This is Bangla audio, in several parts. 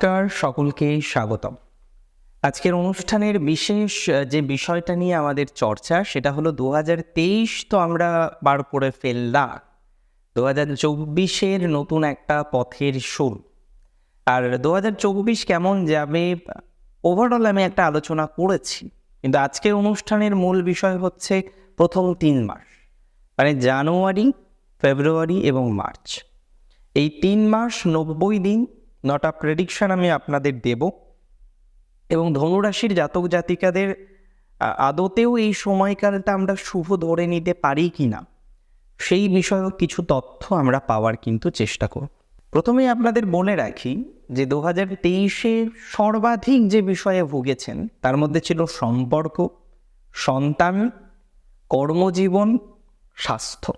নমস্কার, সকলকে স্বাগতম। আজকের অনুষ্ঠানের বিশেষ যে বিষয়টা নিয়ে আমাদের চর্চা, সেটা হলো দু তো আমরা বার করে ফেললাম। দু হাজার চব্বিশের নতুন একটা পথের শুরু। আর দু হাজার চব্বিশ কেমন যাবে ওভারঅল আমি একটা আলোচনা করেছি। কিন্তু আজকের অনুষ্ঠানের মূল বিষয় হচ্ছে প্রথম তিন মাস। মানে জানুয়ারি, ফেব্রুয়ারি এবং মার্চ। এই তিন মাস নব্বই দিন নটা প্রেডিকশন আমি আপনাদের দেব। এবং ধনুরাশির জাতক জাতিকাদের আদতেও এই সময়কালটা আমরা শুভ ধরে নিতে পারি কি না, সেই বিষয়েও কিছু তথ্য আমরা পাওয়ার কিন্তু চেষ্টা করব। প্রথমেই আপনাদের বলে রাখি যে দু হাজার তেইশে সর্বাধিক যে বিষয়ে ভুগেছেন, তার মধ্যে ছিল সম্পর্ক, সন্তান, কর্মজীবন, স্বাস্থ্য।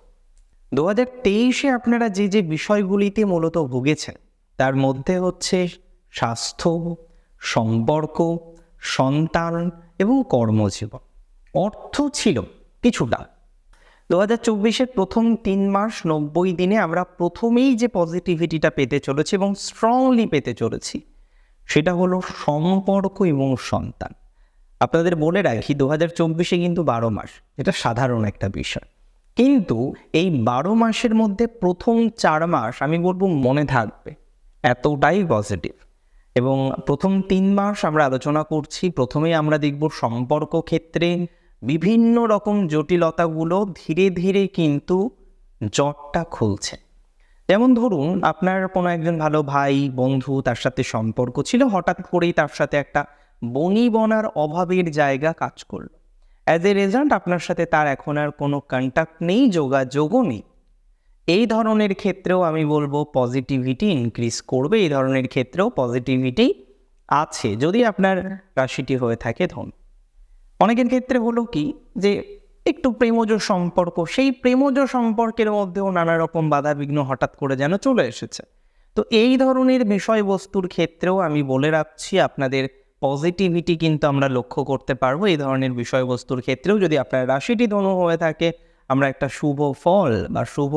দু হাজার তেইশে আপনারা যে যে বিষয়গুলিতে মূলত ভুগেছেন তার মধ্যে হচ্ছে স্বাস্থ্য, সম্পর্ক, সন্তান এবং কর্মজীবন। অর্থ ছিল কিছুটা। দু হাজার চব্বিশের প্রথম তিন মাস নব্বই দিনে আমরা প্রথমেই যে পজিটিভিটিটা পেতে চলেছি এবং স্ট্রংলি পেতে চলেছি, সেটা হলো সম্পর্ক এবং সন্তান। আপনাদের বলে রাখি দু হাজার চব্বিশে কিন্তু বারো মাস, এটা সাধারণ একটা বিষয়। কিন্তু এই বারো মাসের মধ্যে প্রথম চার মাস আমি বলব মনে থাকবে। এতটাই পজিটিভ এবং প্রথম তিন মাস আমরা আলোচনা করছি, প্রথমেই আমরা দেখব সম্পর্ক ক্ষেত্রে বিভিন্ন রকম জটিলতাগুলো ধীরে ধীরে কিন্তু জটটা খুলছে। যেমন ধরুন, আপনার কোনো একজন ভালো ভাই, বন্ধু তার সাথে সম্পর্ক ছিল, হঠাৎ করেই তার সাথে একটা বনিবনার অভাবের জায়গা কাজ করল। অ্যাজ এ রেজাল্ট আপনার সাথে তার এখন আর কোনো কন্ট্যাক্ট নেই, যোগাযোগও নেই। এই ধরনের ক্ষেত্রেও আমি বলব পজিটিভিটি ইনক্রিজ করবে, এই ধরনের ক্ষেত্রেও পজিটিভিটি আছে। যদি আপনার রাশিটি হয়ে থাকে ধন অনেকের ক্ষেত্রে হলো কি যে একটু প্রেমজ সম্পর্ক, সেই প্রেমজ সম্পর্কের মধ্যেও নানা রকম বাধা বিঘ্ন হঠাৎ করে যেন চলে এসেছে। তো এই ধরনের বিষয়বস্তুর ক্ষেত্রেও আমি বলে রাখছি, আপনাদের পজিটিভিটি কিন্তু আমরা লক্ষ্য করতে পারব। এই ধরনের বিষয়বস্তুর ক্ষেত্রেও যদি আপনার রাশিটি ধনু হয়ে থাকে, আমরা একটা শুভ ফল বা শুভ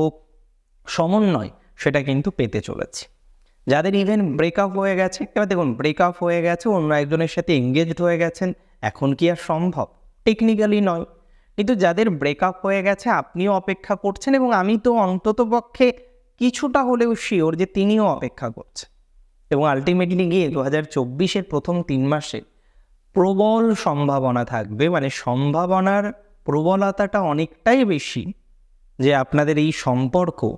সমন্বয় সেটা কিন্তু পেতে চলেছে। যাদের ইভেন ব্রেকআপ হয়ে গেছে, এবার দেখুন ব্রেকআপ হয়ে গেছে, অন্য একজনের সাথে এঙ্গেজড হয়ে গেছেন, এখন কি আর সম্ভব? টেকনিক্যালি নয়। কিন্তু যাদের ব্রেকআপ হয়ে গেছে, আপনিও অপেক্ষা করছেন এবং আমি তো অন্তত পক্ষে কিছুটা হলেও শিওর যে তিনিও অপেক্ষা করছেন। এবং আলটিমেটলি গিয়ে দু হাজার চব্বিশের প্রথম তিন মাসে প্রবল সম্ভাবনা থাকবে মানে সম্ভাবনার প্রবলতাটা অনেকটাই বেশি যে আপনাদের এই সম্পর্ক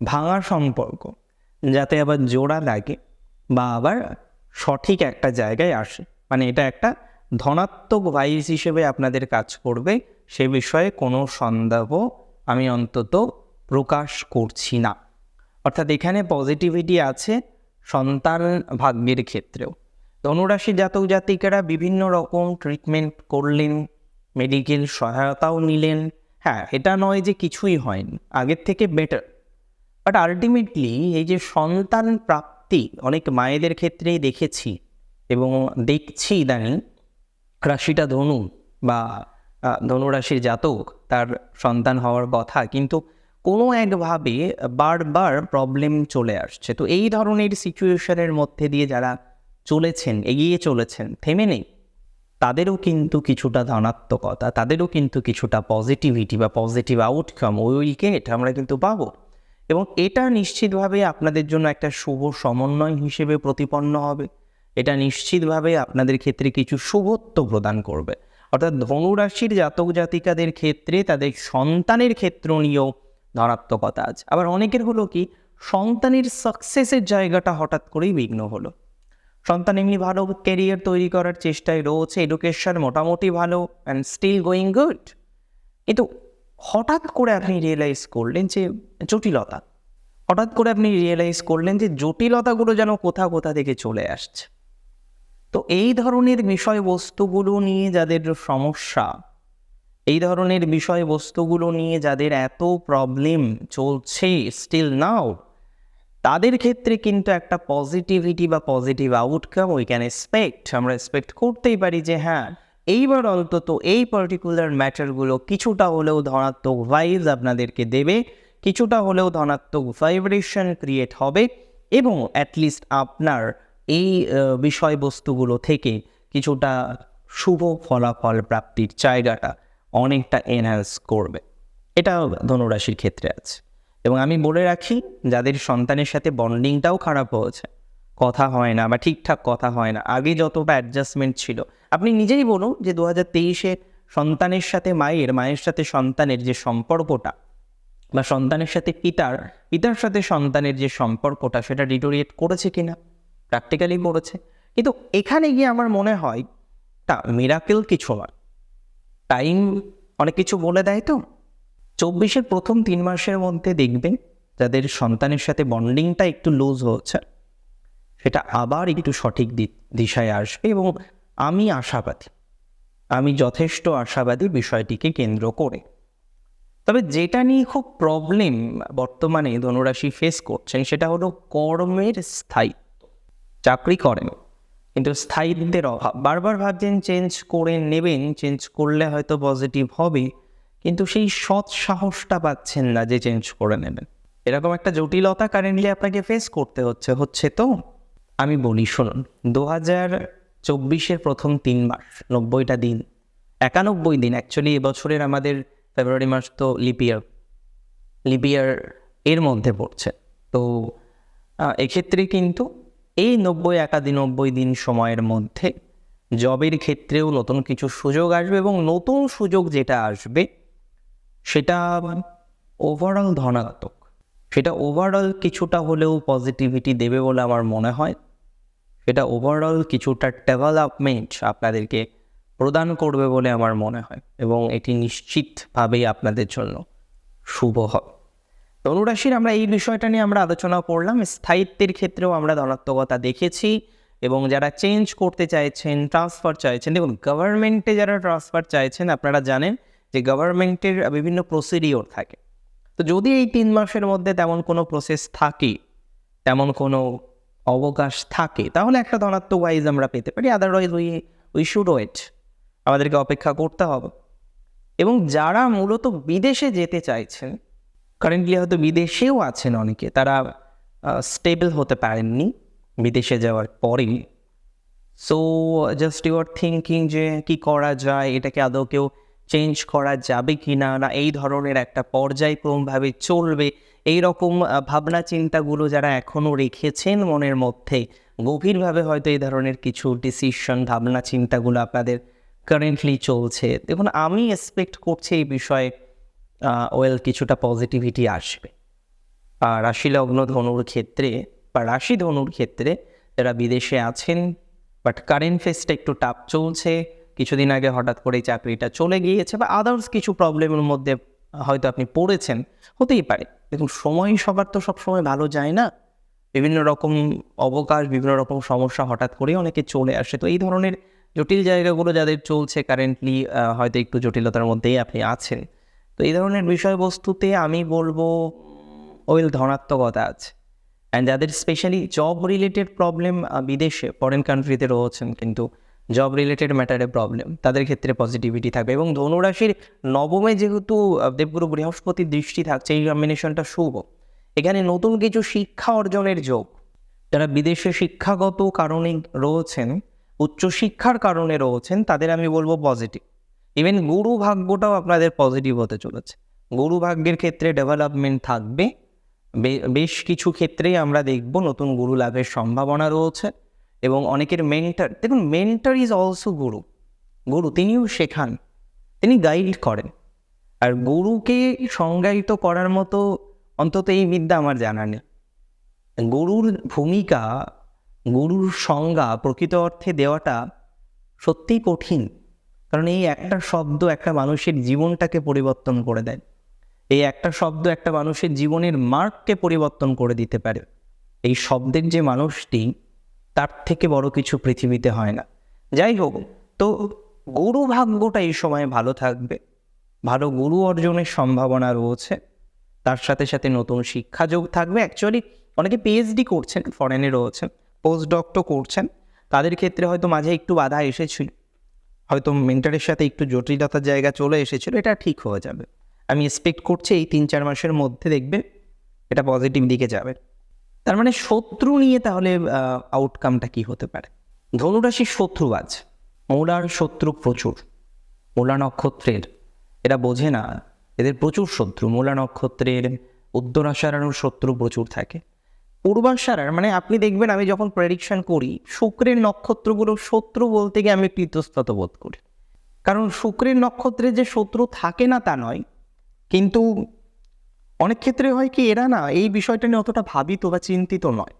ভাঙা সম্পর্ক, যাতে আবার জোড়া লাগে বা আবার সঠিক একটা জায়গায় আসে। মানে এটা একটা ধনাত্মক ভাইস হিসেবে আপনাদের কাজ করবে, সে বিষয়ে কোনো সন্দেহ আমি অন্তত প্রকাশ করছি না। অর্থাৎ এখানে পজিটিভিটি আছে সন্তান ভাগ্যের ক্ষেত্রেও। ধনুরাশি জাতক জাতিকারা বিভিন্ন রকম ট্রিটমেন্ট করলেন মেডিকেল সহায়তাও নিলেন। হ্যাঁ এটা নয় যে কিছুই হয়নি, আগের থেকে বেটার বাট আলটিমেটলি এই যে সন্তান প্রাপ্তি, অনেক মায়েদের ক্ষেত্রেই দেখেছি এবং দেখছি ইদানিং রাশিটা ধনু বা ধনুরাশির জাতক, তার সন্তান হওয়ার কথা। কিন্তু কোনো একভাবে বারবার প্রবলেম চলে আসছে। তো এই ধরনের সিচুয়েশনের মধ্যে দিয়ে যারা চলেছেন, এগিয়ে চলেছেন, থেমে নেই, তাদেরও কিন্তু কিছুটা ধনাত্মকতা, তাদেরও কিন্তু কিছুটা পজিটিভিটি বা পজিটিভ আউটকাম ওই উইকেট আমরা কিন্তু পাবো। এবং এটা নিশ্চিতভাবে আপনাদের জন্য একটা শুভ সমন্বয় হিসেবে প্রতিপন্ন হবে। এটা নিশ্চিতভাবে আপনাদের ক্ষেত্রে কিছু শুভত্ব প্রদান করবে। অর্থাৎ ধনুরাশির জাতক জাতিকাদের ক্ষেত্রে তাদের সন্তানের ক্ষেত্র নিয়েও ধনাত্মকতা আছে। আবার অনেকের হলো কি, সন্তানের সাকসেসের জায়গাটা হঠাৎ করেই বিঘ্ন হলো। সন্তান এমনি ভালো ক্যারিয়ার তৈরি করার চেষ্টায় রয়েছে এডুকেশন মোটামুটি ভালো অ্যান্ড স্টিল গোয়িং গুড কিন্তু হঠাৎ করে আপনি রিয়েলাইজ করলেন যে জটিলতা। হঠাৎ করে আপনি রিয়েলাইজ করলেন যে জটিলতাগুলো যেন কোথা কোথা থেকে চলে আসছে। তো এই ধরনের বিষয়বস্তুগুলো নিয়ে যাদের সমস্যা, এই ধরনের বিষয়বস্তুগুলো নিয়ে যাদের এত প্রবলেম চলছে স্টিল নাও তাদের ক্ষেত্রে কিন্তু একটা পজিটিভিটি বা positive outcome we can expect আমরা এক্সপেক্ট করতেই পারি যে হ্যাঁ এইবার অন্তত এই পার্টিকুলার ম্যাটারগুলো কিছুটা হলেও ধনাত্মক ভাইবস আপনাদেরকে দেবে, কিছুটা হলেও ধনাত্মক ভাইব্রেশন ক্রিয়েট হবে এবং অ্যাটলিস্ট আপনার এই বিষয়বস্তুগুলো থেকে কিছুটা শুভ ফলাফল প্রাপ্তির জায়গাটা অনেকটা এনহ্যান্স করবে। এটা ধনুরাশির ক্ষেত্রে আছে। এবং আমি বলে রাখি, যাদের সন্তানের সাথে বন্ডিংটাও খারাপ হয়েছে কথা হয় না বা ঠিকঠাক কথা হয় না। আগে যতটা অ্যাডজাস্টমেন্ট ছিল। আপনি নিজেই বলুন যে দু হাজার তেইশে সন্তানের সাথে মায়ের মায়ের সাথে সন্তানের যে সম্পর্কটা বা সন্তানের সাথে পিতার পিতার সাথে সন্তানের যে সম্পর্কটা, সেটা ডিটোরিয়েট করেছে কিনা? প্র্যাকটিক্যালি করেছে। কিন্তু এখানে গিয়ে আমার মনে হয়, তা মিরাকেল কিছু নয় টাইম অনেক কিছু বলে দেয় তো। চব্বিশের প্রথম তিন মাসের মধ্যে দেখবেন, যাদের সন্তানের সাথে বন্ডিংটা একটু লুজ হচ্ছে সেটা আবার একটু সঠিক দিশায় আসবে এবং আমি আশাবাদী, আমি যথেষ্ট আশাবাদী বিষয়টিকে কেন্দ্র করে। তবে যেটা নিয়ে খুব প্রবলেম বর্তমানে ধনুরাশি ফেস করছেন সেটা হলো কর্মের স্থায়িত্ব চাকরি করেন, কিন্তু স্থায়িত্বের অভাব। বারবার ভাবছেন চেঞ্জ করে নেবেন চেঞ্জ করলে হয়তো পজিটিভ হবে, কিন্তু সেই সৎ সাহসটা পাচ্ছেন না যে চেঞ্জ করে নেবেন। এরকম একটা জটিলতা কারেন্টলি আপনাকে ফেস করতে হচ্ছে হচ্ছে তো? আমি বলি, শুনুন দু হাজার চব্বিশের প্রথম তিন মাস, নব্বইটা দিন, একানব্বই দিন অ্যাকচুয়ালি এবছরের আমাদের ফেব্রুয়ারি মাস তো লিপিয়ার লিপিয়ার এর মধ্যে পড়ছে। তো এক্ষেত্রে কিন্তু এই নব্বই একাদিনব্বই দিন সময়ের মধ্যে জবের ক্ষেত্রেও নতুন কিছু সুযোগ আসবে এবং নতুন সুযোগ যেটা আসবে, সেটা ওভারঅল ধনাত্মক। সেটা ওভারঅল কিছুটা হলেও পজিটিভিটি দেবে বলে আমার মনে হয়। সেটা ওভারঅল কিছুটা ডেভেলপমেন্ট আপনাদেরকে প্রদান করবে বলে আমার মনে হয় এবং এটি নিশ্চিতভাবেই আপনাদের জন্য শুভ হবে। ধনুরাশির আমরা এই বিষয়টা নিয়ে আমরা আলোচনা করলাম। স্থায়িত্বের ক্ষেত্রেও আমরা ধনাত্মকতা দেখেছি এবং যারা চেঞ্জ করতে চাইছেন ট্রান্সফার চাইছেন, দেখুন গভর্নমেন্টে যারা ট্রান্সফার চাইছেন, আপনারা জানেন যে গভর্নমেন্টের বিভিন্ন প্রসিডিওর থাকে। তো যদি এই তিন মাসের মধ্যে তেমন কোনো প্রসেস থাকে, তেমন কোনো অবকাশ থাকে। তাহলে একটা ধনাত্মক ওয়াইজ আমরা পেতে পারি otherwise we we should wait আমাদেরকে অপেক্ষা করতে হবে। এবং যারা মূলত বিদেশে যেতে চাইছেন কারেন্টলি হয়তো বিদেশেও আছেন অনেকে, তারা স্টেবল হতে পারেননি বিদেশে যাওয়ার পরেই। সো জাস্ট ইউর থিঙ্কিং যে কি করা যায়, এটাকে আদৌ কেউ চেঞ্জ করা যাবে কি না না, এই ধরনের একটা পর্যায়ক্রমভাবে চলবে এই রকম ভাবনা চিন্তাগুলো যারা এখনও রেখেছেন মনের মধ্যে, গভীরভাবে হয়তো এই ধরনের কিছু ডিসিশন ভাবনা চিন্তাগুলো আপনাদের কারেন্টলি চলছে। দেখুন, আমি এক্সপেক্ট করছি এই বিষয়ে ওয়েল কিছুটা পজিটিভিটি আসবে। আর রাশি লগ্ন ধনুর ক্ষেত্রে বা রাশি ধনুর ক্ষেত্রে যারা বিদেশে আছেন বাট কারেন্ট ফেসটা একটু টাফ চলছে, কিছুদিন আগে হঠাৎ করে চাকরিটা চলে গিয়েছে বা আদার্স কিছু প্রবলেমের মধ্যে হয়তো আপনি পড়েছেন, হতেই পারে। দেখুন, সময় সবার তো সবসময় ভালো যায় না। বিভিন্ন রকম অবকাশ, বিভিন্ন রকম সমস্যা হঠাৎ করে অনেকে চলে আসে। তো এই ধরনের জটিল জায়গাগুলো যাদের চলছে কারেন্টলি হয়তো একটু জটিলতার মধ্যেই আপনি আছেন। তো এই ধরনের বিষয়বস্তুতে আমি বলব ওয়েল ধনাত্মকতা আছে। অ্যান্ড যাদের স্পেশালি জব রিলেটেড প্রবলেম বিদেশে ফরেন কান্ট্রিতে রয়েছেন কিন্তু জব রিলেটেড ম্যাটারে প্রবলেম তাদের ক্ষেত্রে পজিটিভিটি থাকবে এবং ধনুরাশির নবমে যেহেতু দেবগুরু বৃহস্পতির দৃষ্টি থাকছে, এই কম্বিনেশনটা শুভ। এখানে নতুন কিছু শিক্ষা অর্জনের যোগ। যারা বিদেশে শিক্ষাগত কারণে রয়েছেন উচ্চশিক্ষার কারণে রয়েছেন, তাদের আমি বলব পজিটিভ ইভেন গুরু ভাগ্যটাও আপনাদের পজিটিভ হতে চলেছে। গুরু ভাগ্যের ক্ষেত্রে ডেভেলপমেন্ট থাকবে। বেশ কিছু ক্ষেত্রেই আমরা দেখব নতুন গুরু লাভের সম্ভাবনা রয়েছে। এবং অনেকের মেন্টার দেখুন মেন্টার ইজ অলসো গুরু গুরু তিনিও শেখান, তিনি গাইড করেন। আর গুরুকে সংজ্ঞায়িত করার মতো অন্তত এই বিদ্যা আমার জানা নেই। গুরুর ভূমিকা, গুরুর সংজ্ঞা প্রকৃত অর্থে দেওয়াটা সত্যিই কঠিন, কারণ এই একটা শব্দ একটা মানুষের জীবনটাকে পরিবর্তন করে দেয়। এই একটা শব্দ একটা মানুষের জীবনের মার্ককে পরিবর্তন করে দিতে পারে। এই শব্দের যে মানুষটি তার থেকে বড় কিছু পৃথিবীতে হয় না। যাই হোক, তো গুরু ভাগ্যটা এই সময় ভালো থাকবে। ভালো গুরু অর্জনের সম্ভাবনা রয়েছে। তার সাথে সাথে নতুন শিক্ষা যোগ থাকবে। অ্যাকচুয়ালি অনেকে পিএইচডি করছেন ফরেনে রয়েছেন পোস্ট ডক্টর করছেন। তাদের ক্ষেত্রে হয়তো মাঝে একটু বাধা এসেছিল। হয়তো মেন্টারের সাথে একটু জটিলতার জায়গা চলে এসেছিল, এটা ঠিক হয়ে যাবে। আমি এক্সপেক্ট করছি এই তিন চার মাসের মধ্যে দেখবেন এটা পজিটিভ দিকে যাবে। তার মানে শত্রু নিয়ে তাহলে আউটকামটা কি হতে পারে? ধনুরাশির শত্রু আছে মূলার শত্রু প্রচুর। মূলা নক্ষত্রের, এরা বোঝে না, এদের প্রচুর শত্রু। মূলা নক্ষত্রের উত্তরাষাঢ়ারও শত্রু প্রচুর থাকে। পূর্বাষাঢ়ার মানে আপনি দেখবেন আমি যখন প্রেডিকশন করি, শুক্রের নক্ষত্রগুলো শত্রু বলতে গিয়ে আমি একটু ইতস্তত বোধ করি। কারণ শুক্রের নক্ষত্রে যে শত্রু থাকে না তা নয়, কিন্তু অনেক ক্ষেত্রে হয় কি, এরা না এই বিষয়টা নিয়ে অতটা ভাবিত বা চিন্তিত নয়।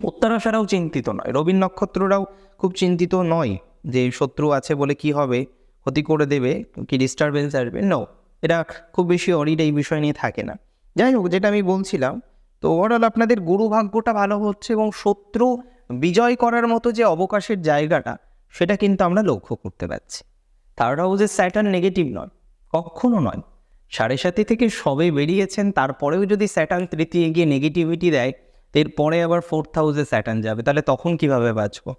উত্তরাশারাও চিন্তিত নয়। রবীন নক্ষত্ররাও খুব চিন্তিত নয় যে শত্রু আছে বলে কি হবে, ক্ষতি করে দেবে, কি ডিস্টারবেন্স আসবে। নো এটা খুব বেশি অরিড এই বিষয় নিয়ে থাকে না। যাই হোক, যেটা আমি বলছিলাম, তো ওভারঅল আপনাদের গুরু ভাগ্যটা ভালো হচ্ছে এবং শত্রু বিজয় করার মতো যে অবকাশের জায়গাটা, সেটা কিন্তু আমরা লক্ষ্য করতে পারছি। থার্ড হাউসের স্যাটার্ন নেগেটিভ নয়, কখনো নয়। সাড়ে সাথে থেকে সবে বেরিয়েছেন, তারপরেও যদি স্যাটার্ন তৃতীয় গিয়ে নেগেটিভিটি দেয়, এরপরে আবার ফোর্থ হাউসে স্যাটার্ন যাবে। তাহলে তখন কীভাবে বাঁচবো?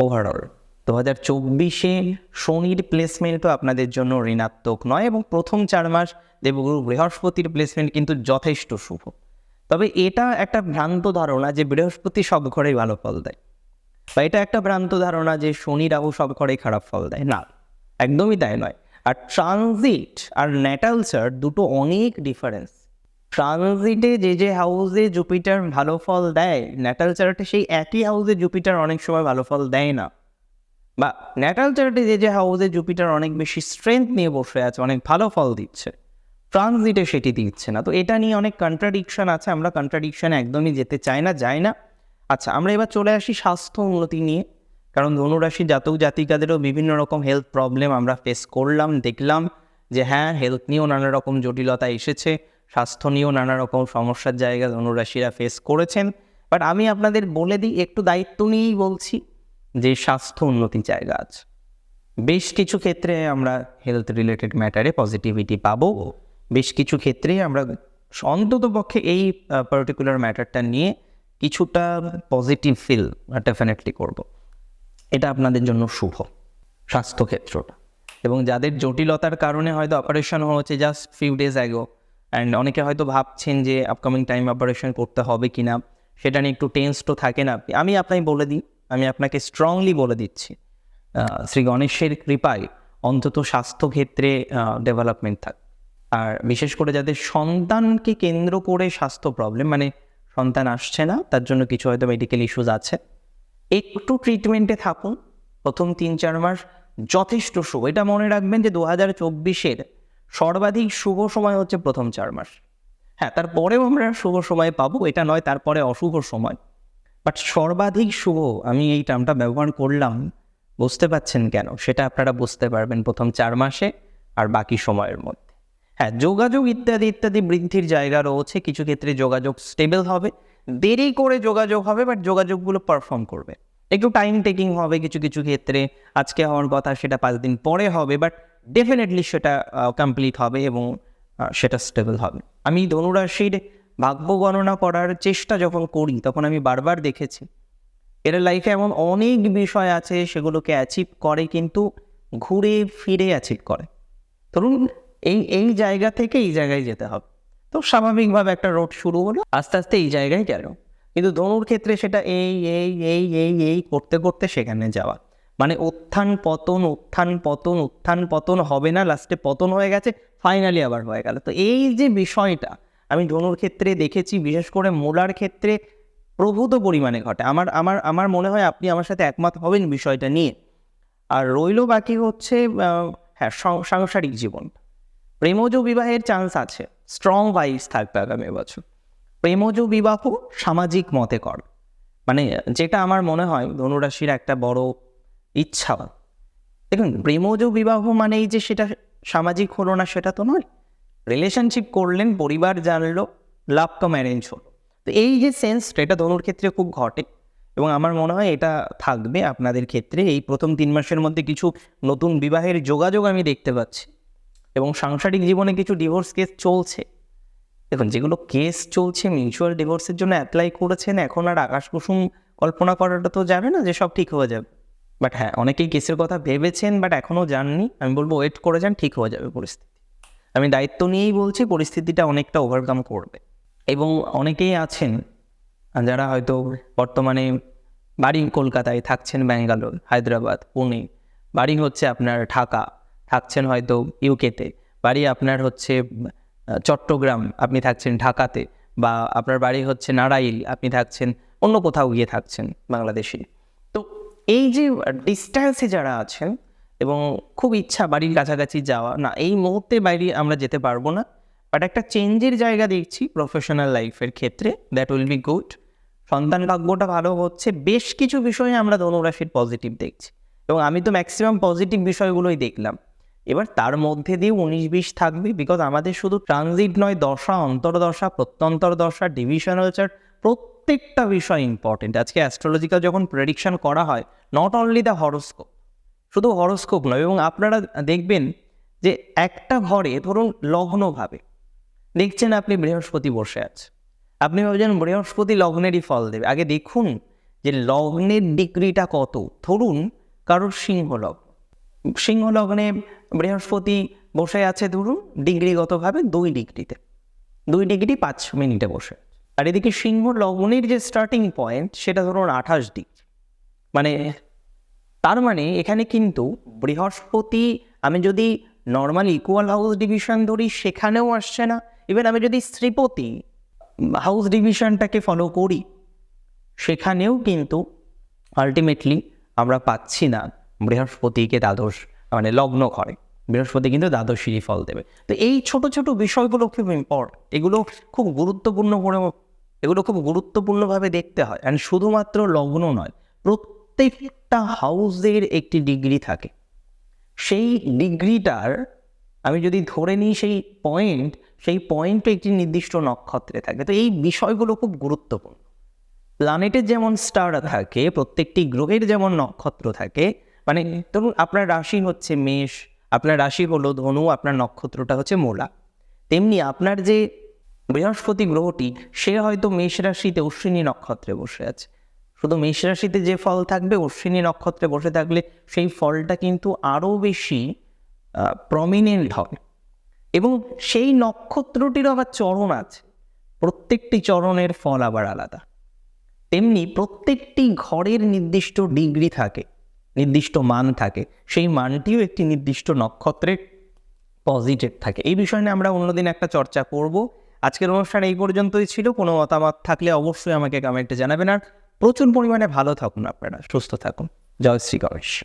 ওভারঅল দু হাজার চব্বিশে শনির প্লেসমেন্টও আপনাদের জন্য ঋণাত্মক নয় এবং প্রথম চার মাস দেবগুরু বৃহস্পতির প্লেসমেন্ট কিন্তু যথেষ্ট শুভ। তবে এটা একটা ভ্রান্ত ধারণা যে বৃহস্পতি সব ঘরেই ভালো ফল দেয়। বা এটা একটা ভ্রান্ত ধারণা যে শনি রাহু সব ঘরেই খারাপ ফল দেয়। না, একদমই তাই নয়। আর ট্রানজিট আর ন্যাটাল চার্ট দুটো অনেক ডিফারেন্স ট্রানজিটে যে যে হাউসে জুপিটার ভালো ফল দেয় ন্যাটাল চার্টে সেই একই হাউসে জুপিটার অনেক সময় ভালো ফল দেয় না। বা ন্যাটাল চার্টে যে যে হাউসে জুপিটার অনেক বেশি স্ট্রেংথ নিয়ে বসে আছে, অনেক ভালো ফল দিচ্ছে ট্রানজিটে সেটি দিচ্ছে না। তো এটা নিয়ে অনেক কন্ট্রাডিকশন আছে, আমরা কন্ট্রাডিকশানে একদমই যেতে চাই না, যাই না। আচ্ছা আমরা এবার চলে আসি স্বাস্থ্য উন্নতি নিয়ে। কারণ ধনুরাশি জাতক জাতিকাদেরও বিভিন্ন রকম হেলথ প্রবলেম আমরা ফেস করলাম, দেখলাম যে হ্যাঁ হেলথ নিয়েও নানা রকম জটিলতা এসেছে, স্বাস্থ্য নিয়েও নানা রকম সমস্যার জায়গা ধনুরাশিরা ফেস করেছেন। বাট আমি আপনাদের বলে দিই, একটু দায়িত্ব নিয়েই বলছি যে স্বাস্থ্য উন্নতির জায়গা আছে। বেশ কিছু ক্ষেত্রে আমরা হেলথ রিলেটেড ম্যাটারে পজিটিভিটি পাবো। বেশ কিছু ক্ষেত্রে আমরা অন্তত পক্ষে এই পার্টিকুলার ম্যাটারটা নিয়ে কিছুটা পজিটিভ ফিল ডেফিনেটলি করব। এটা আপনাদের জন্য শুভ। স্বাস্থ্যক্ষেত্রটা। এবং যাদের জটিলতার কারণে হয়তো অপারেশন হয়েছে just few days ago and অনেকে হয়তো ভাবছেন যে আপকামিং টাইম অপারেশন করতে হবে কি না সেটা নিয়ে একটু টেন্স থাকে না আমি আপনাকে বলে দিই, আমি আপনাকে স্ট্রংলি বলে দিচ্ছি শ্রী গণেশের কৃপায় অন্তত স্বাস্থ্যক্ষেত্রে ডেভেলপমেন্ট থাক। আর বিশেষ করে যাদের সন্তানকে কেন্দ্র করে স্বাস্থ্য প্রবলেম মানে সন্তান আসছে না, তার জন্য কিছু হয়তো মেডিকেল ইস্যুজ আছে একটু ট্রিটমেন্টে থাকুন। প্রথম তিন, চার মাস যথেষ্ট শুভ। এটা মনে রাখবেন যে দু হাজার চব্বিশের সর্বাধিক শুভ সময় হচ্ছে প্রথম চার মাস। হ্যাঁ তারপরেও আমরা শুভ সময় পাবো, এটা নয়, তারপরে অশুভ সময়। বাট সর্বাধিক শুভ, আমি এই টার্মটা ব্যবহার করলাম, বুঝতে পাচ্ছেন কেন? সেটা আপনারা বুঝতে পারবেন প্রথম চার মাসে আর বাকি সময়ের মধ্যে। হ্যাঁ যোগাযোগ ইত্যাদি ইত্যাদি বৃদ্ধির জায়গা রয়েছে। কিছু ক্ষেত্রে যোগাযোগ স্টেবল হবে। দেরি করে যোগাযোগ হবে বাট যোগাযোগগুলো পারফর্ম করবে। একটু টাইম টেকিং হবে কিছু কিছু ক্ষেত্রে। আজকে হওয়ার কথা, সেটা পাঁচ দিন পরে হবে বাট ডেফিনেটলি সেটা কমপ্লিট হবে এবং সেটা স্টেবল হবে। আমি ধনুরাশির ভাগ্য গণনা করার চেষ্টা যখন করি, তখন আমি বারবার দেখেছি, এর লাইফে এমন অনেক বিষয় আছে, সেগুলোকে অ্যাচিভ করে কিন্তু ঘুরে ফিরে অ্যাচিভ করে। ধরুন, এই এই জায়গা থেকে এই জায়গায় যেতে হবে। তো স্বাভাবিকভাবে একটা রোড শুরু হলো। আস্তে আস্তে এই জায়গায় গেল। কিন্তু ধনুর ক্ষেত্রে সেটা এই এই এই এই এই করতে করতে সেখানে যাওয়া। মানে উত্থান, পতন উত্থান পতন উত্থান, পতন হবে না লাস্টে পতন হয়ে গেছে ফাইনালি আবার হয়ে গেল। তো এই যে বিষয়টা, আমি ধনুর ক্ষেত্রে দেখেছি, বিশেষ করে মোলার ক্ষেত্রে প্রভূত পরিমাণে ঘটে। আমার আমার আমার মনে হয় আপনি আমার সাথে একমত হবেন বিষয়টা নিয়ে। আর রইল বাকি হচ্ছে হ্যাঁ সাংসারিক জীবন। প্রেমজ বিবাহের চান্স আছে। স্ট্রং ভাইস থাকবে আগামী বছর প্রেমজ বিবাহ সামাজিক মতে কর। মানে যেটা আমার মনে হয় ধনুরাশির একটা বড় ইচ্ছা। দেখুন, প্রেমজ বিবাহ মানেই যে সেটা সামাজিক হলো না, সেটা তো নয়। রিলেশনশিপ করলেন, পরিবার জানলো লাভ কাম অ্যারেঞ্জ হলো। তো এই যে সেন্সটা এটা ধনুর ক্ষেত্রে খুব ঘটে এবং আমার মনে হয় এটা থাকবে আপনাদের ক্ষেত্রে। এই প্রথম তিন মাসের মধ্যে কিছু নতুন বিবাহের যোগাযোগ আমি দেখতে পাচ্ছি। এবং সাংসারিক জীবনে কিছু ডিভোর্স কেস চলছে। দেখুন, যেগুলো কেস চলছে মিউচুয়াল ডিভোর্সের জন্য অ্যাপ্লাই করেছেন, এখন আর আকাশ কুসুম কল্পনা করাটা তো যাবে না যে সব ঠিক হয়ে যাবে। বাট হ্যাঁ অনেকেই কেসের কথা ভেবেছেন বাট এখনও যাননি আমি বলব ওয়েট করে যান, ঠিক হয়ে যাবে পরিস্থিতি। আমি দায়িত্ব নিয়েই বলছি, পরিস্থিতিটা অনেকটা ওভারকাম করবে। এবং অনেকেই আছেন, যারা হয়তো বর্তমানে বাড়ি কলকাতায় থাকছেন, ব্যাঙ্গালোর, হায়দ্রাবাদ, পুনে। বাড়ি হচ্ছে আপনার ঢাকা। থাকছেন হয়তো ইউকেতে বাড়ি আপনার হচ্ছে, চট্টগ্রাম, আপনি থাকছেন ঢাকাতে। বা আপনার বাড়ি হচ্ছে নারাইল, আপনি থাকছেন অন্য কোথাও গিয়ে থাকছেন বাংলাদেশে। তো এই যে ডিস্ট্যান্সে যারা আছেন এবং খুব ইচ্ছা বাড়ির কাছাকাছি যাওয়া, না, এই মুহূর্তে বাইরে আমরা যেতে পারব না। বাট একটা চেঞ্জের জায়গা দেখছি প্রফেশনাল লাইফের ক্ষেত্রে। দ্যাট উইল বি গুড সন্তান ভাগ্যটা ভালো হচ্ছে। বেশ কিছু বিষয়ে আমরা ধনুরাশির পজিটিভ দেখছি। এবং আমি তো ম্যাক্সিমাম পজিটিভ বিষয়গুলোই দেখলাম। এবার তার মধ্যে দিয়ে উনিশ বিশ থাকবে বিকজ আমাদের শুধু ট্রানজিট নয়, দশা, অন্তর্দশা প্রত্যন্তর দশা ডিভিশনাল চার্ট প্রত্যেকটা বিষয় ইম্পর্টেন্ট আজকে অ্যাস্ট্রোলজিক্যাল যখন প্রেডিকশন করা হয় নট অনলি দ্য হরস্কোপ শুধু হরস্কোপ নয়, এবং আপনারা দেখবেন যে একটা ঘরে ধরুন লগ্নভাবে দেখছেন আপনি বৃহস্পতি বসে আছে, আপনি ভাবছেন বৃহস্পতি লগ্নেরই ফল দেবে। আগে দেখুন যে লগ্নের ডিগ্রিটা কত, ধরুন কারোর সিংহ লগ্ন, সিংহ লগ্নে বৃহস্পতি বসে আছে ধরুন ডিগ্রিগতভাবে দুই ডিগ্রিতে। দুই ডিগ্রি পাঁচ মিনিটে বসে। আর এদিকে সিংহ লগ্নের যে স্টার্টিং পয়েন্ট সেটা ধরুন আঠাশ ডিগ্রি। মানে তার মানে এখানে কিন্তু বৃহস্পতি, আমি যদি নর্মাল ইকুয়াল হাউস ডিভিশন ধরি, সেখানেও আসছে না। ইভেন আমি যদি শ্রীপতি হাউস ডিভিশনটাকে ফলো করি, সেখানেও কিন্তু আলটিমেটলি আমরা পাচ্ছি না বৃহস্পতিকে দ্বাদশ মানে লগ্ন ঘরে বৃহস্পতি কিন্তু দ্বাদশী ফল দেবে। তো এই ছোট ছোট বিষয়গুলো খুব ইম্পর্টেন্ট এগুলো খুব গুরুত্বপূর্ণ করে এগুলো খুব গুরুত্বপূর্ণভাবে দেখতে হয়। অ্যান্ড শুধুমাত্র লগ্ন নয়, প্রত্যেকটা হাউসের একটি ডিগ্রি থাকে। সেই ডিগ্রিটার আমি যদি ধরে নিই সেই পয়েন্ট সেই পয়েন্ট একটি নির্দিষ্ট নক্ষত্রে থাকে। তো এই বিষয়গুলো খুব গুরুত্বপূর্ণ। প্ল্যানেটের যেমন স্টার থাকে, প্রত্যেকটি গ্রহের যেমন নক্ষত্র থাকে মানে ধরুন আপনার রাশি হচ্ছে মেষ, আপনার রাশি হলো ধনু, আপনার নক্ষত্রটা হচ্ছে মোলা। তেমনি আপনার যে বৃহস্পতি গ্রহটি, সে হয়তো মেষ রাশিতে অশ্বিনী নক্ষত্রে বসে আছে। শুধু মেষ রাশিতে যে ফল থাকবে, অশ্বিনী নক্ষত্রে বসে থাকলে সেই ফলটা কিন্তু আরও বেশি প্রমিনেন্ট হবে। এবং সেই নক্ষত্রটির আবার চরণ আছে। প্রত্যেকটি চরণের ফল আবার আলাদা। তেমনি প্রত্যেকটি ঘরের নির্দিষ্ট ডিগ্রি থাকে। নির্দিষ্ট মান থাকে, সেই মানটিও একটি নির্দিষ্ট নক্ষত্রের পজিটিভ থাকে। এই বিষয় নিয়ে আমরা অন্যদিন একটা চর্চা করব। আজকের অনুষ্ঠান এই পর্যন্তই ছিল। কোনো মতামত থাকলে অবশ্যই আমাকে কমেন্টে জানাবেন। আর প্রচুর পরিমাণে ভালো থাকুন আপনারা, সুস্থ থাকুন। জয় শ্রী গণেশ।